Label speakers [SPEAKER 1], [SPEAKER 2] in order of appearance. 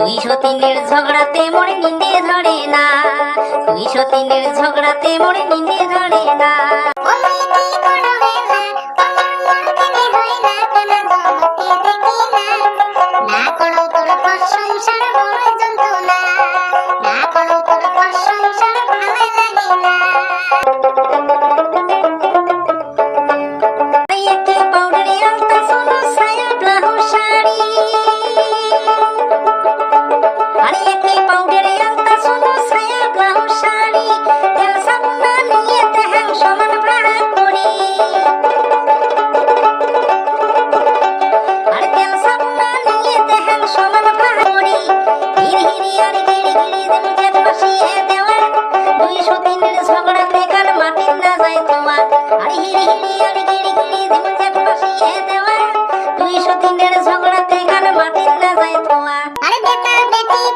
[SPEAKER 1] দুই সতীনের ঝগড়াতে মোড়ে নিন্দে ধরে না। দুই সতীনের ঝগড়াতে মোড়ে নিন্দে ধরে না। ঝগড়া বেকার মাটির না যায় তোমার? আর হিরি হিরি আর গিরি গিরি
[SPEAKER 2] আরে বেটা, বেটি